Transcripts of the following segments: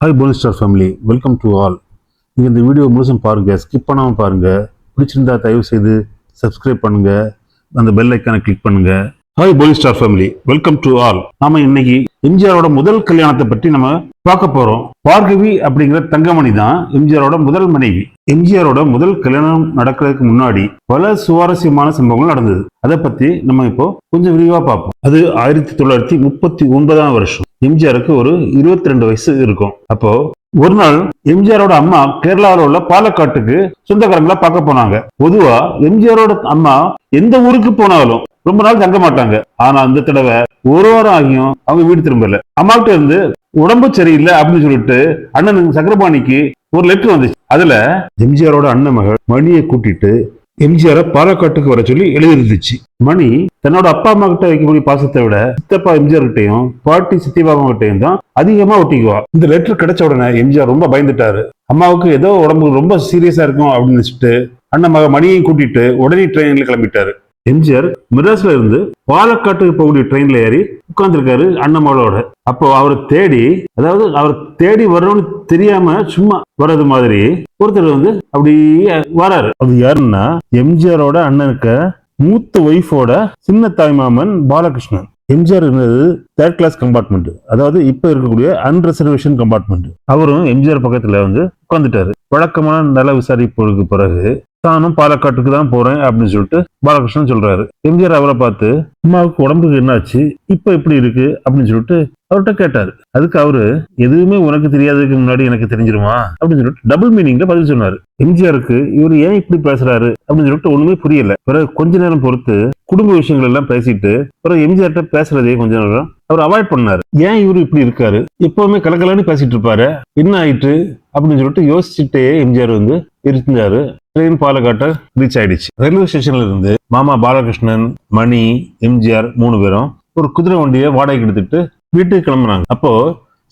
Hi Polystar family welcome to all நீங்கள் இந்த video முழுசும் பாருங்கள் ஸ்கிப் பண்ணாமல் பாருங்கள் பிடிச்சிருந்தா தயவு செய்து சப்ஸ்கிரைப் பண்ணுங்கள் அந்த பெல் ஐக்கானை கிளிக் பண்ணுங்க. Hi Polystar family welcome to all நாம இன்னைக்கு எம்ஜிஆரோட முதல் கல்யாணத்தை பற்றி நம்ம பார்க்க போகிறோம் பார்கவி அப்படிங்கிற தங்கமணி தான் எம்ஜிஆரோட முதல் மனைவி. எம்ஜிஆரோட முதல் கல்யாணம் நடக்கிறதுக்கு முன்னாடி பல சுவாரஸ்யமான சம்பவங்கள் நடந்தது. அதை பற்றி நம்ம இப்போ கொஞ்சம் விரிவாக பார்ப்போம். அது ஆயிரத்தி தொள்ளாயிரத்தி முப்பத்தி ஒன்பதாம் வருஷம். எம்ஜிஆருக்கு ஒரு இருபத்தி ரெண்டு வயசு இருக்கும். அப்போ ஒரு நாள் எம்ஜிஆரோட அம்மா கேரளாவில் உள்ள பாலக்காட்டுக்கு சொந்தக்காரங்களா பார்க்க போனாங்க. பொதுவா எம்ஜிஆரோட அம்மா எந்த ஊருக்கு போனாலும் ரொம்ப நாள் தங்க மாட்டாங்க. ஆனா அந்த தடவை ஒரு வாரம் ஆகியும் அவங்க வீடு திரும்பல. அம்மாக்கிட்ட இருந்து உடம்பு சரியில்லை அப்படின்னு சொல்லிட்டு அண்ணனுக்கு சக்கரபாணிக்கு ஒரு லெட்டர் வந்துச்சு. அதுல எம்ஜிஆரோட அண்ணன் மகள் மணியை கூட்டிட்டு எம்ஜிஆரை பாலக்காட்டுக்கு வர சொல்லி எழுதிருந்துச்சு. மணி தன்னோட அப்பா அம்மா கிட்ட வைக்கக்கூடிய பாசத்தை விட சித்தப்பா எம்ஜிஆர் கிட்டையும் பாட்டி சித்திபாபா கிட்டையும் தான் அதிகமா ஒட்டிக்குவா. இந்த லெட்டர் கிடைச்ச உடனே எம்ஜிஆர் ரொம்ப பயந்துட்டாரு. அம்மாவுக்கு ஏதோ உடம்பு ரொம்ப சீரியஸா இருக்கும் அப்படின்னு நினைச்சிட்டு அண்ணன் மக மணியையும் கூட்டிட்டு உடனே ட்ரெயின்ல கிளம்பிட்டாரு. எம்ஜிஆர் மிராஸ்ல இருந்து பாலக்காட்டுக்கு போகக்கூடிய ட்ரெயின்ல ஏறி உட்கார்ந்துருக்காரு அண்ணம்மாவோட அப்போ அவரை தேடி அதாவது அவர் தேடி வரணும்னு தெரியாம சும்மா வர்றது மாதிரி ஒருத்தர் வந்து அப்படியே வராரு. அது யாருன்னா எம்ஜிஆரோட அண்ணனுக்கு மூத்த ஒய்ஃபோட சின்ன தாய்மாமன் பாலகிருஷ்ணன். எம்ஜிஆர் இருந்தது தேர்ட் கிளாஸ் கம்பார்ட்மெண்ட் அதாவது இப்ப இருக்கக்கூடிய அன்ரிசர்வேஷன் கம்பார்ட்மெண்ட் அவரும் எம்ஜிஆர் பக்கத்துல வந்து உட்காந்துட்டாரு வழக்கமான நல விசாரிப்புக்கு பிறகு தானும் பாலக்காட்டுக்கு தான் போறேன் அப்படின்னு சொல்லிட்டு பாலகிருஷ்ணன் சொல்றாரு. எம்ஜிஆர் அவரை பார்த்து அம்மாவுக்கு உடம்புக்கு என்னாச்சு? இப்ப எப்படி இருக்கு? அப்படின்னு சொல்லிட்டு அவர்கிட்ட கேட்டாரு. அதுக்கு அவரு எதுவுமே உனக்கு தெரியாததுக்கு முன்னாடி எனக்கு தெரிஞ்சிருமா? அப்படின்னு சொல்லிட்டு டபுள் மீனிங்ல பதில் சொன்னாரு. எம்ஜிஆருக்கு இவர் ஏன் இப்படி பேசுறாரு? அப்படின்னு சொல்லிட்டு ஒண்ணுமே புரியல. பிறகு கொஞ்ச நேரம் பொறுத்து குடும்ப விஷயங்கள் எல்லாம் பேசிட்டு பிறகு எம்ஜிஆர்கிட்ட பேசுறதே கொஞ்ச நேரம் அவர் அவாய்ட் பண்ணாரு. ஏன் இவரு இப்படி இருக்காரு? எப்பவுமே கலக்கலான்னு பேசிட்டு இருப்பாரு. என்ன ஆயிட்டு? அப்படின்னு சொல்லிட்டு யோசிச்சுட்டே எம்ஜிஆர் வந்து இருந்தாரு. ட்ரெயின் பாலக்காட்டை ரீச் ஆயிடுச்சு. ரயில்வே ஸ்டேஷன்ல இருந்து மாமா பாலகிருஷ்ணன் மணி எம்ஜிஆர் மூணு பேரும் ஒரு குதிரை வண்டியை வாடகைக்கு எடுத்துட்டு வீட்டுக்கு கிளம்புனாங்க. அப்போ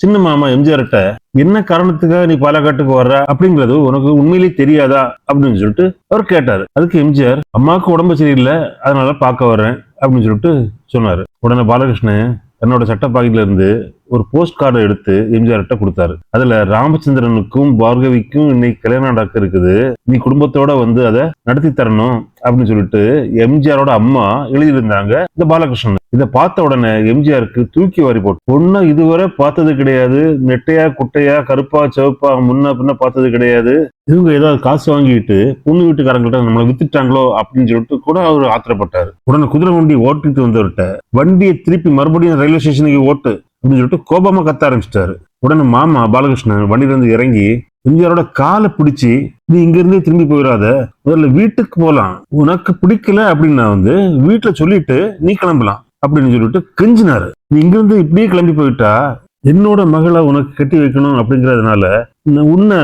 சின்ன மாமா எம்ஜிஆர்கிட்ட என்ன காரணத்துக்காக நீ பாலக்காட்டுக்கு வர்ற? அப்படிங்கிறது உனக்கு உண்மையிலேயே தெரியாதா? அப்படின்னு சொல்லிட்டு அவர் கேட்டாரு. அதுக்கு எம்ஜிஆர் அம்மாவுக்கு உடம்பு சரியில்லை அதனால பார்க்க வர்றேன். அப்படின்னு சொல்லிட்டு சொன்னாரு. உடனே பாலகிருஷ்ணன் தன்னோட சட்ட பாக்கெட்ல இருந்து ஒரு போஸ்ட் கார்டை எடுத்து எம்ஜிஆர்கிட்ட கொடுத்தாரு. அதுல ராமச்சந்திரனுக்கும் பார்கவிக்கும் இன்னைக்கு கல்யாணம் நடக்க இருக்குது. நீ குடும்பத்தோட வந்து அதை நடத்தி தரணும் அப்படின்னு சொல்லிட்டு எம்ஜிஆரோட அம்மா எழுதியிருந்தாங்க இந்த பாலகிருஷ்ணன். இதை பார்த்த உடனே எம்ஜிஆருக்கு தூக்கி வாரி போட்டு பொண்ணு இதுவரை பார்த்தது கிடையாது. நெட்டையா குட்டையா கருப்பா சிவப்பா முன்ன பின்ன பார்த்தது கிடையாது. இவங்க ஏதாவது காசு வாங்கிட்டு பொண்ணு வீட்டுக்காரங்கள்ட்ட நம்மளை வித்துட்டாங்களோ? அப்படின்னு சொல்லிட்டு கூட அவர் ஆத்திரப்பட்டாரு. உடனே குதிரை வண்டி ஓட்டிட்டு வந்தவர்கிட்ட வண்டியை திருப்பி மறுபடியும் ரயில்வே ஸ்டேஷனுக்கு ஓட்டு. அப்படின்னு சொல்லிட்டு கோபமா கத்த ஆரம்பிச்சிட்டாரு. உடனே மாமா பாலகிருஷ்ணன் வண்டியிலிருந்து இறங்கி எம்ஜிஆரோட காலை பிடிச்சி நீ இங்கிருந்தே திரும்பி போயிடாத முதல்ல வீட்டுக்கு போகலாம் உனக்கு பிடிக்கல அப்படின்னா வந்து வீட்டுல சொல்லிட்டு நீ கிளம்பலாம். அப்படின்னு சொல்லிட்டு கெஞ்சினாரு. நீ இங்கிருந்து இப்படியே கிளம்பி போயிட்டா என்னோட மகளை உனக்கு கட்டி வைக்கணும் அப்படிங்கிறதுனால உன்னை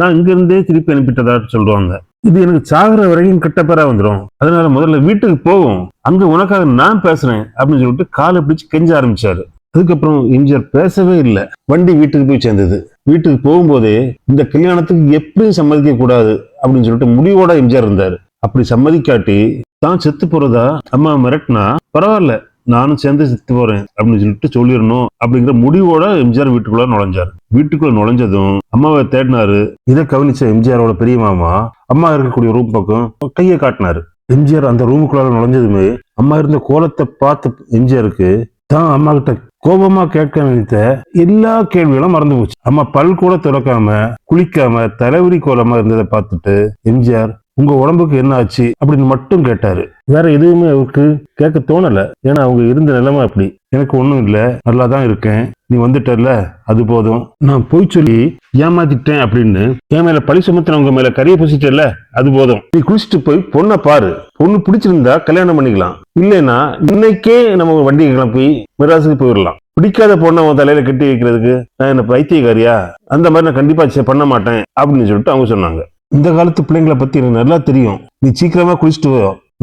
நான் இங்கிருந்தே திருப்பி அனுப்பிட்டதா சொல்லுவாங்க. இது எனக்கு சாகுற வரைக்கும் கெட்ட பேரா வந்துடும் அதனால முதல்ல வீட்டுக்கு போவோம். அங்க உனக்காக நான் பேசுறேன். அப்படின்னு சொல்லிட்டு காலை பிடிச்சு கெஞ்ச ஆரம்பிச்சாரு. அதுக்கப்புறம் எம்ஜிஆர் பேசவே இல்லை. வண்டி வீட்டுக்கு போய் சேர்ந்தது. வீட்டுக்கு போகும்போதே இந்த கல்யாணத்துக்கு எப்படியும் சம்மதிக்க கூடாது அப்படின்னு சொல்லிட்டு முடிவோட எம்ஜிஆர் இருந்தார். அப்படி சம்மதிக்காட்டி தான் செத்து போறதா அம்மா மிரட்டினா பரவாயில்ல நானும் சேர்ந்து செத்து போறேன் அப்படின்னு சொல்லிட்டு சொல்லிடணும் அப்படிங்கிற முடிவோட எம்ஜிஆர் வீட்டுக்குள்ள நுழைஞ்சார். வீட்டுக்குள்ள நுழைஞ்சதும் அம்மாவை தேடினாரு இதை கவனிச்ச எம்ஜிஆரோட பெரிய மாமா அம்மா இருக்கக்கூடிய ரூம் பக்கம் கையை காட்டினாரு. எம்ஜிஆர் அந்த ரூமுக்குள்ளார நுழைஞ்சதுமே அம்மா இருந்த கோலத்தை பார்த்து எம்ஜிஆருக்கு தான் அம்மா கிட்ட கோபமா கேட்க நினைத்த எல்லா கேள்விகளும் மறந்து போச்சு. அம்மா பல் கூட துறக்காம குளிக்காம தலைவரி கோலமா இருந்ததை பார்த்துட்டு எம்ஜிஆர் உங்க உடம்புக்கு என்ன ஆச்சு அப்படின்னு மட்டும் கேட்டாரு. வேற எதுவுமே அவருக்கு கேட்க தோணல. ஏன்னா அவங்க இருந்த நிலைமை அப்படி. எனக்கு ஒண்ணும் இல்ல. நல்லா தான் இருக்கேன். நீ வந்துட்டல அது போதும். நான் போய் சொல்லி ஏமாத்திட்டேன் அப்படின்னு என் மேல பழி சுமத்தினவங்க மேல கரிய பூசிட்டல அது போதும். நீ குளிச்சுட்டு போய் பொண்ணை பாரு. பொண்ணு பிடிச்சிருந்தா கல்யாணம் பண்ணிக்கலாம். இல்லைன்னா இன்னைக்கே நம்ம வண்டி கிளம்பி மிராசுக்கு போயிடலாம். பிடிக்காத பொண்ணை உன் தலையில கட்டி வைக்கிறதுக்கு நான் என்ன பைத்தியக்காரியா? அந்த மாதிரி நான் கண்டிப்பா பண்ண மாட்டேன் அப்படின்னு சொல்லிட்டு அவங்க சொன்னாங்க. இந்த காலத்து பிள்ளைங்களை பத்தி எனக்கு நல்லா தெரியும். நீ சீக்கிரமா குளிச்சுட்டு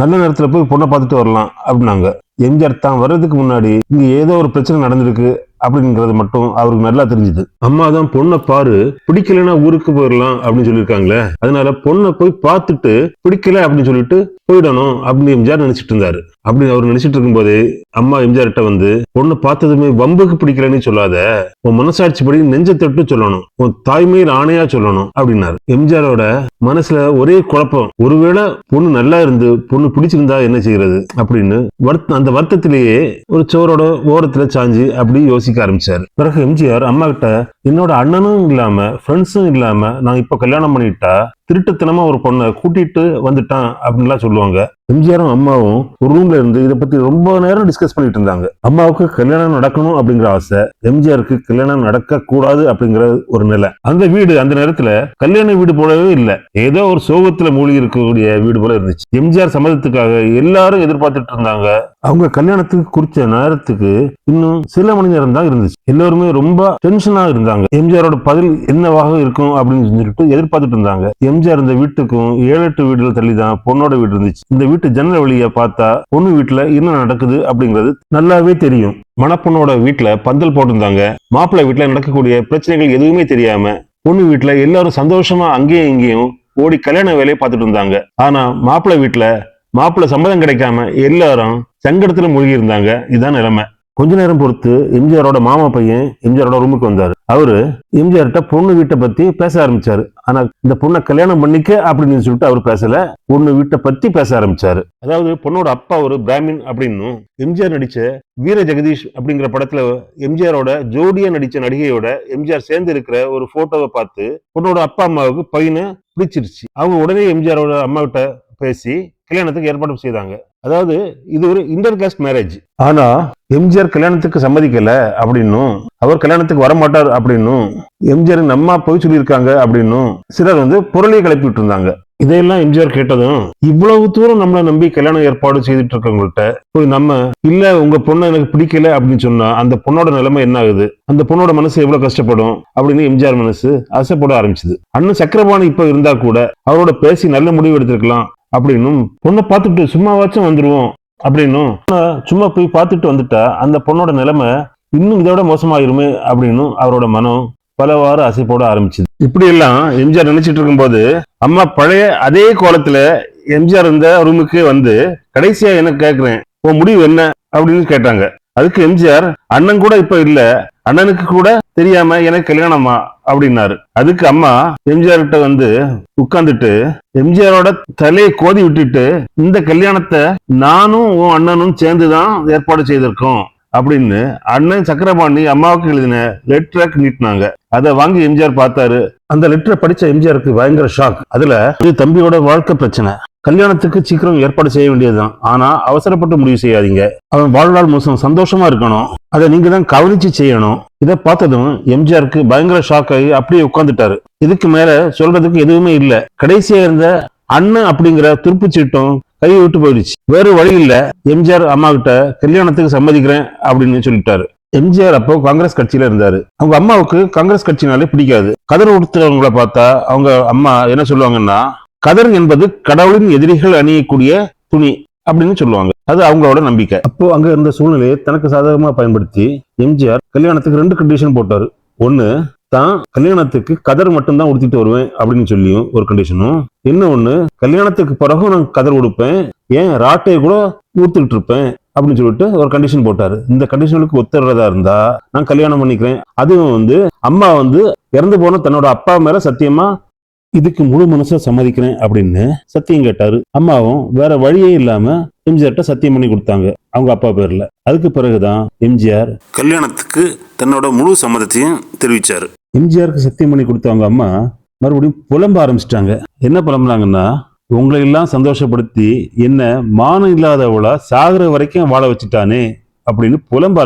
நல்ல நேரத்துல போய் பொண்ணை பார்த்துட்டு வரலாம் அப்படின்னாங்க. எம்ஜிஆர் தான் வர்றதுக்கு முன்னாடி இங்க ஏதோ ஒரு பிரச்சனை நடந்திருக்கு அப்படிங்கிறது மட்டும் அவருக்கு நல்லா தெரிஞ்சுது. அம்மா தான் பொண்ணை பாரு பிடிக்கலைன்னா ஊருக்கு போயிடலாம் அப்படின்னு சொல்லியிருக்காங்களே. அதனால பொண்ணை போய் பார்த்துட்டு பிடிக்கல அப்படின்னு சொல்லிட்டு போயிடணும் அப்படின்னு எம்ஜிஆர் நினைச்சிட்டு இருந்தாரு. அப்படின்னு அவர் நினைச்சிட்டு இருக்கும்போது அம்மா எம்ஜிஆர்கிட்ட வந்து பொண்ணு பார்த்ததுமே வம்புக்கு பிடிக்கலன்னு சொல்லாத. உன் மனசாட்சிப்படி நெஞ்ச தொட்டு சொல்லணும். உன் தாய்மையில் ஆணையா சொல்லணும். அப்படின்னாரு. எம்ஜிஆரோட மனசுல ஒரே குழப்பம். ஒருவேளை பொண்ணு நல்லா இருந்து பொண்ணு பிடிச்சிருந்தா என்ன செய்யறது அப்படின்னு வருத்த அந்த வருத்தத்திலேயே ஒரு சோரோட ஓரத்துல சாஞ்சு அப்படி யோசிக்க ஆரம்பிச்சாரு. பிறகு எம்ஜிஆர் அம்மா கிட்ட என்னோட அண்ணனும் இல்லாம ஃப்ரெண்ட்ஸும் இல்லாம நான் இப்ப கல்யாணம் பண்ணிட்டா திருட்டுத்தனமா ஒரு பொண்ணை கூட்டிட்டு வந்துட்டான் அப்படின்லாம் சொல்லுவாங்க. எம்ஜிஆரும் அம்மாவும் ஒரு ரூம்ல இருந்து இதை பத்தி ரொம்ப நேரம் டிஸ்கஸ் பண்ணிட்டு இருந்தாங்க. அம்மாவுக்கு கல்யாணம் நடக்கணும் அப்படிங்கிற ஆசை எம்ஜிஆருக்கு கல்யாணம் நடக்க கூடாது அப்படிங்கிற ஒரு நிலை. அந்த வீடு அந்த நேரத்துல கல்யாண வீடு போலவே இல்லை. ஏதோ ஒரு சோகத்துல மூழ்கி இருக்கக்கூடிய வீடு போல இருந்துச்சு. எம்ஜிஆர் சம்மதத்துக்காக எல்லாரும் எதிர்பார்த்துட்டு இருந்தாங்க. அவங்க கல்யாணத்துக்கு குறிச்ச நேரத்துக்கு இன்னும் சில மணி நேரம் தான் இருந்துச்சு. எல்லாருமே ரொம்ப டென்ஷனா இருந்தாங்க. எம்ஜிஆரோட பதில் என்னவாக இருக்கும் அப்படின்னு சொல்லிட்டு எதிர்பார்த்துட்டு இருந்தாங்க. எம்ஜிஆர் இந்த வீட்டுக்கும் ஏழு எட்டு வீடுகள் தள்ளி தான் பொண்ணோட வீடு இருந்துச்சு. இந்த வீட்டு ஜன்னல் வழியை பார்த்தா பொண்ணு வீட்டுல என்ன நடக்குது அப்படிங்கிறது நல்லாவே தெரியும். மணப்பொண்ணோட வீட்டுல பந்தல் போட்டிருந்தாங்க. மாப்பிள்ளை வீட்டுல நடக்கக்கூடிய பிரச்சனைகள் எதுவுமே தெரியாம பொண்ணு வீட்டுல எல்லாரும் சந்தோஷமா அங்கேயும் இங்கேயும் ஓடி கல்யாண வேலையை பார்த்துட்டு இருந்தாங்க. ஆனா மாப்பிள்ளை வீட்டுல மாப்பிள்ளை சம்மதம் கிடைக்காம எல்லாரும் சங்கடத்துல மூழ்கி இருந்தாங்க. இதுதான் நிலைமை. கொஞ்ச நேரம் பொறுத்து எம்ஜிஆரோட மாமா பையன் எம்ஜிஆரோட ரூமுக்கு வந்தார். அவரு எம்ஜிஆர்கிட்ட பொண்ணு வீட்டை பத்தி பேச ஆரம்பிச்சாரு. ஆனா இந்த பொண்ணை கல்யாணம் பண்ணிக்க அப்படின்னு சொல்லிட்டு அவர் பேசல. பொண்ணு வீட்டை பத்தி பேச ஆரம்பிச்சாரு. அதாவது பொண்ணோட அப்பா ஒரு பிராமின் அப்படின்னும் எம்ஜிஆர் நடிச்ச வீர ஜெகதீஷ் அப்படிங்கிற படத்துல எம்ஜிஆரோட ஜோடியா நடிச்ச நடிகையோட எம்ஜிஆர் சேர்ந்து இருக்கிற ஒரு போட்டோவை பார்த்து பொண்ணோட அப்பா அம்மாவுக்கு பையனை பிடிச்சிருச்சு. அவங்க உடனே எம்ஜிஆரோட அம்மாவிட்ட பேசி கல்யாணத்துக்கு ஏற்பாடு செய்தாங்க. அதாவது இது ஒரு இன்டர் காஸ்ட் மேரேஜ் ஆனா எம்ஜிஆர் கல்யாணத்துக்கு சம்மதிக்கல அப்படின்னும் அவர் கல்யாணத்துக்கு வரமாட்டார் அப்படின்னும் எம்ஜிஆர் நம்மா போய் சொல்லியிருக்காங்க அப்படின்னும் சிலர் வந்து பொருளையை கிளப்பி விட்டுருந்தாங்க. இதையெல்லாம் எம்ஜிஆர் கேட்டதும் இவ்வளவு தூரம் நம்மளை நம்பி கல்யாணம் ஏற்பாடு செய்துட்டு இருக்கவங்கள்ட்ட போய் நம்ம இல்ல உங்க பொண்ணை எனக்கு பிடிக்கல அப்படின்னு சொன்னா அந்த பொண்ணோட நிலைமை என்ன ஆகுது? அந்த பொண்ணோட மனசு எவ்வளவு கஷ்டப்படும்? அப்படின்னு எம்ஜிஆர் மனசு அசைப்பட ஆரம்பிச்சது. அண்ணன் சக்கரபாணி இப்ப இருந்தா கூட அவரோட பேசி நல்ல முடிவு எடுத்திருக்கலாம். அப்படின்னும் பொண்ணை பார்த்துட்டு சும்மாவாச்சும் வந்துடுவோம் அப்படின்னும் சும்மா போய் பார்த்துட்டு வந்துட்டா அந்த பொண்ணோட நிலைமை இன்னும் இதோட மோசமாயிருமே அப்படின்னும் அவரோட மனம் பலவாறு அசைப்போட ஆரம்பிச்சது. இப்படி எல்லாம் எம்ஜிஆர் நினைச்சிட்டு இருக்கும்போது அம்மா பழைய அதே கோலத்துல எம்ஜிஆர் இருந்த ரூமுக்கு வந்து கடைசியா என்ன கேக்குறேன் உன் முடிவு என்ன? அப்படின்னு கேட்டாங்க. அதுக்கு எம்ஜிஆர் அண்ணன் கூட இப்ப இல்ல அண்ணனுக்கு கூட தெரியாம எனக்கு கல்யாணமா அப்படின்னாரு. அதுக்கு அம்மா எம்ஜிஆர்கிட்ட வந்து உட்கார்ந்துட்டு எம்ஜிஆரோட தலையை கோதி விட்டுட்டு இந்த கல்யாணத்தை நானும் உன் அண்ணனும் சேர்ந்துதான் ஏற்பாடு செய்திருக்கோம் அப்படின்னு அண்ணன் சக்கரபாணி அம்மாவுக்கு எழுதின லெட்டரை நீட்டினாங்க. அதை வாங்கி எம்ஜிஆர் பார்த்தாரு. அந்த லெட்டரை படிச்ச எம்ஜிஆருக்கு பயங்கர ஷாக் அதுல இது தம்பியோட வாழ்க்கை பிரச்சனை. கல்யாணத்துக்கு சீக்கிரம் ஏற்பாடு செய்ய வேண்டியதுதான். ஆனா அவசரப்பட்டு முடிவு செய்யாதீங்க. அவன் வாழ்நாள் முழுசும் சந்தோஷமா இருக்கணும். அதை நீங்க தான் கவனிச்சு செய்யணும். இதை பார்த்ததும் எம்ஜிஆருக்கு பயங்கர ஷாக் ஆகி அப்படியே உட்காந்துட்டாரு இதுக்கு மேல சொல்றதுக்கு எதுவுமே இல்ல. கடைசியா இருந்த அண்ணன் அப்படிங்கிற துருப்பு சீட்டும் கையை விட்டு போயிடுச்சு. வேற வழி இல்ல. எம்ஜிஆர் அம்மா கிட்ட கல்யாணத்துக்கு சம்மதிக்கிறேன் அப்படின்னு சொல்லிட்டாரு. எம்ஜிஆர் அப்போ காங்கிரஸ் கட்சியில இருந்தாரு. அவங்க அம்மாவுக்கு காங்கிரஸ் கட்சினாலே பிடிக்காது. கதர் உடுத்துறவங்களை பார்த்தா அவங்க அம்மா என்ன சொல்லுவாங்கன்னா கதர் என்பது கடவுளின் எதிரிகள் அணியக்கூடிய துணி அப்படின்னு சொல்லுவாங்க. அது அவங்களோட நம்பிக்கை. அப்போ அங்க இருந்த சூழ்நிலையை தனக்கு சாதகமா பயன்படுத்தி எம்ஜிஆர் கல்யாணத்துக்கு ரெண்டு கண்டிஷன் போட்டாரு. ஒண்ணு தான் கல்யாணத்துக்கு கதர் மட்டும்தான் உடுத்திட்டு வருவேன் அப்படின்னு சொல்லியும் ஒரு கண்டிஷனும் இன்னும் ஒண்ணு கல்யாணத்துக்கு பிறகும் நான் கதர் உடுப்பேன். ஏன் ராட்டையை கூட ஊத்துக்கிட்டு இருப்பேன் அப்படின்னு சொல்லிட்டு ஒரு கண்டிஷன் போட்டாரு. இந்த கண்டிஷனுக்கு ஒத்துறதா இருந்தா நான் கல்யாணம் பண்ணிக்கிறேன். அதுவும் வந்து அம்மா வந்து இறந்து போன தன்னோட அப்பா மேல சத்தியமா இதுக்கு முழு மனசா சம்மதிக்கிறேன் அப்படின்னு சத்தியம் கேட்டாரு. அம்மாவும் வேற வழியே இல்லாம எம்ஜிஆர்ட்ட சத்தியம் பண்ணி கொடுத்தாங்க. அவங்க அப்பா பேர்ல. அதுக்கு பிறகுதான் எம்ஜிஆர் கல்யாணத்துக்கு தன்னோட முழு சம்மதத்தையும் தெரிவிச்சாரு. எம்ஜிஆருக்கு சத்தியம் பண்ணி கொடுத்த அவங்க அம்மா மறுபடியும் புலம்ப ஆரம்பிச்சிட்டாங்க. என்ன புலம்புனாங்கன்னா உங்களை எல்லாம் சந்தோஷப்படுத்தி என்ன மானம் இல்லாதவளா சாகுற வரைக்கும் வாழ வச்சுட்டானே. அப்படின்னு புலம்ப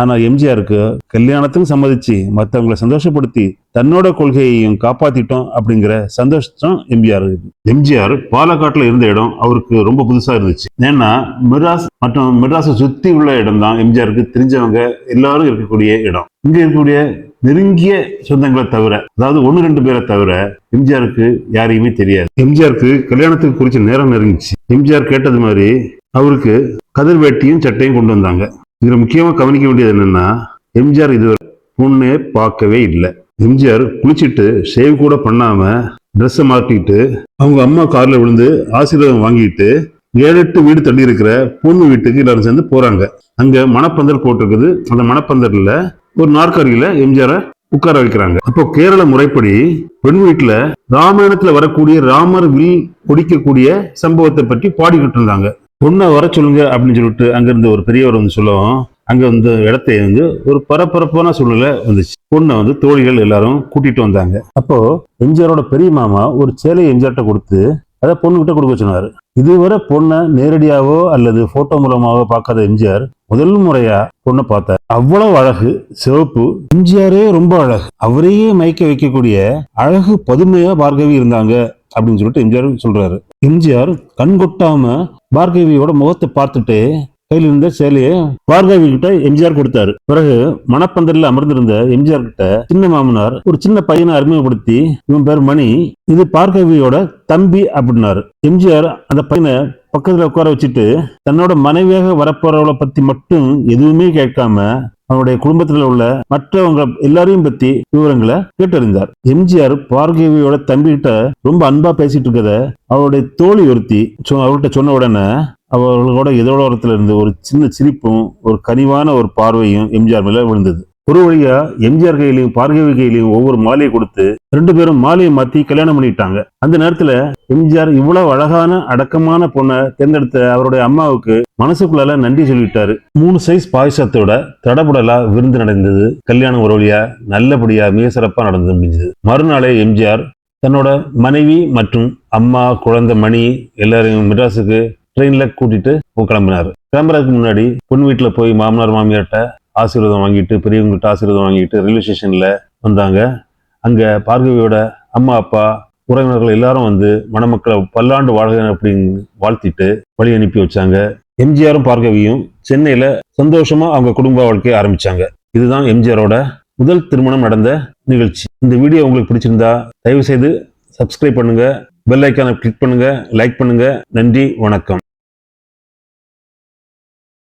ஆனா எம்ஜிஆருக்கு கல்யாணத்துக்கும் சம்மதிச்சு மற்றவங்களை சந்தோஷப்படுத்தி தன்னோட கொள்கையையும் காப்பாத்திட்டோம் அப்படிங்கிற சந்தோஷம் எம்ஜிஆர் எம்ஜிஆர் பாலக்காட்டுல இருந்த இடம் அவருக்கு ரொம்ப புதுசா இருந்துச்சு. ஏன்னா மிராஸ் மற்றும் மிராஸை சுத்தி உள்ள இடம் தான் எம்ஜிஆருக்கு தெரிஞ்சவங்க எல்லாரும் இருக்கக்கூடிய இடம். இங்க இருக்கக்கூடிய நெருங்கிய சொந்தங்களை தவிர அதாவது ஒன்னு ரெண்டு பேரை தவிர எம்ஜிஆருக்கு யாரையுமே தெரியாது. எம்ஜிஆருக்கு கல்யாணத்துக்கு குறிச்ச நேரம் நெருங்கிச்சு. எம்ஜிஆர் கேட்டது மாதிரி அவருக்கு கதிர் வேட்டியும் சட்டையும் கொண்டு வந்தாங்க. இதில் முக்கியமாக கவனிக்க வேண்டியது என்னென்னா எம்ஜிஆர் இதுவரை பொண்ணே பார்க்கவே இல்லை. எம்ஜிஆர் குளிச்சுட்டு ஷேவ் கூட பண்ணாமல் ட்ரெஸ்ஸை மாட்டிட்டு அவங்க அம்மா காரில் விழுந்து ஆசீர்வாதம் வாங்கிட்டு ஏழு எட்டு வீடு தள்ளி இருக்கிற பொண்ணு வீட்டுக்கு எல்லாரும் சேர்ந்து போகிறாங்க அங்கே மணப்பந்தல் போட்டிருக்குது. அந்த மணப்பந்தலில் ஒரு நாற்கரியில் எம்ஜிஆரை உட்கார வைக்கிறாங்க. அப்போ கேரள முறைப்படி பெண் வீட்டில் ராமாயணத்தில் வரக்கூடிய ராமர் வில் ஒடிக்கக்கூடிய சம்பவத்தை பற்றி பாடிக்கிட்டு இருந்தாங்க. பொண்ணை வர சொல்லுங்க அப்படின்னு சொல்லிட்டு அங்கிருந்து ஒரு பெரியவர் வந்து சொல்லவும் அங்க வந்து இடத்தை வந்து ஒரு பரபரப்பான சூழ்நிலை வந்துச்சு. பொண்ணை வந்து தோழிகள் எல்லாரும் கூட்டிட்டு வந்தாங்க. அப்போ எம்ஜிஆரோட பெரிய மாமா ஒரு சேலை எம்ஜிஆர்ட்ட கொடுத்து அதை பொண்ணுகிட்ட கொடுக்க சொன்னாரு. இதுவரை பொண்ணை நேரடியாவோ அல்லது போட்டோ மூலமாவோ பார்க்காத எம்ஜிஆர் முதல் முறையா பொண்ணை பார்த்தார். அவ்வளவு அழகு சிவப்பு எம்ஜிஆரே ரொம்ப அழகு. அவரையே மயக்க வைக்கக்கூடிய அழகு பதுமையா பார்கவி இருந்தாங்க அப்படின்னு சொல்லிட்டு எம்ஜிஆர் சொல்றாரு. எம்ஜிஆர் கண் கொட்டாம பார்கவியோட முகத்தை பார்த்துட்டு கையில் இருந்த சேலையை பார்கவி கிட்ட எம்ஜிஆர் கொடுத்தாரு. பிறகு மணப்பந்தரில் அமர்ந்திருந்த எம்ஜிஆர் கிட்ட சின்ன மாமனார் ஒரு சின்ன பையனை அறிமுகப்படுத்தி இவன் பேர் மணி இது பார்கவியோட தம்பி அப்படின்னாரு. எம்ஜிஆர் அந்த பையனை பக்கத்துல உட்கார வச்சுட்டு தன்னோட மனைவியாக வரப்போறவளை பத்தி மட்டும் எதுவுமே கேட்காம அவனுடைய குடும்பத்தில் உள்ள மற்றவங்க எல்லாரையும் பத்தி விவரங்களை கேட்டறிந்தார். எம்ஜிஆர் பார்கவியோட தம்பிகிட்ட ரொம்ப அன்பா பேசிட்டு இருக்கத அவருடைய தோழி ஒருத்தி சொ- அவர்கிட்ட சொன்ன உடனே அவர்களோட எதோடத்துல இருந்து ஒரு சின்ன சிரிப்பும் ஒரு கனிவான ஒரு பார்வையும் எம்ஜிஆர் மேல விழுந்தது. ஒரு வழியா எம்ஜிஆர் கையிலையும் பார்கவி கையிலையும் ஒவ்வொரு மாலையை கொடுத்து ரெண்டு பேரும் மாலையை மாத்தி கல்யாணம் பண்ணிட்டாங்க. அந்த நேரத்துல எம்ஜிஆர் இவ்வளவு அழகான அடக்கமான பொண்ணை தேர்ந்தெடுத்த அவருடைய அம்மாவுக்கு மனசுக்குள்ளால நன்றி சொல்லிட்டாரு. மூணு சைஸ் பாயசத்தோட தடபுடலா விருந்து நடந்தது. கல்யாணம் ஒரு வழியா நல்லபடியா மிக சிறப்பா நடந்து முடிஞ்சது. மறுநாளே எம்ஜிஆர் தன்னோட மனைவி மற்றும் அம்மா குழந்தை மணி எல்லாரையும் மெட்ராஸுக்கு ட்ரெயின்ல கூட்டிட்டு போ- கிளம்பினாரு. கிளம்புறதுக்கு முன்னாடி பொண்ணு வீட்டுல போய் மாமனார் மாமியார்ட்ட ஆசீர்வாதம் வாங்கிட்டு பெரியவங்கள்ட்ட ஆசீர்வாதம் வாங்கிட்டு ரயில்வே ஸ்டேஷன்ல வந்தாங்க. அங்க பார்கவியோட அம்மா அப்பா உறவினர்கள் எல்லாரும் வந்து மணமக்களை பல்லாண்டு வாழ்க அப்படின்னு வாழ்த்திட்டு வழி அனுப்பி வச்சாங்க. எம்ஜிஆரும் பார்கவியும் சென்னையில சந்தோஷமா அவங்க குடும்ப வாழ்க்கையை ஆரம்பிச்சாங்க. இதுதான் எம்ஜிஆரோட முதல் திருமணம் நடந்த நிகழ்ச்சி. இந்த வீடியோ உங்களுக்கு பிடிச்சிருந்தா தயவு செய்து சப்ஸ்கிரைப் பண்ணுங்க. பெல் ஐக்கானை கிளிக் பண்ணுங்க லைக் பண்ணுங்க. நன்றி வணக்கம்.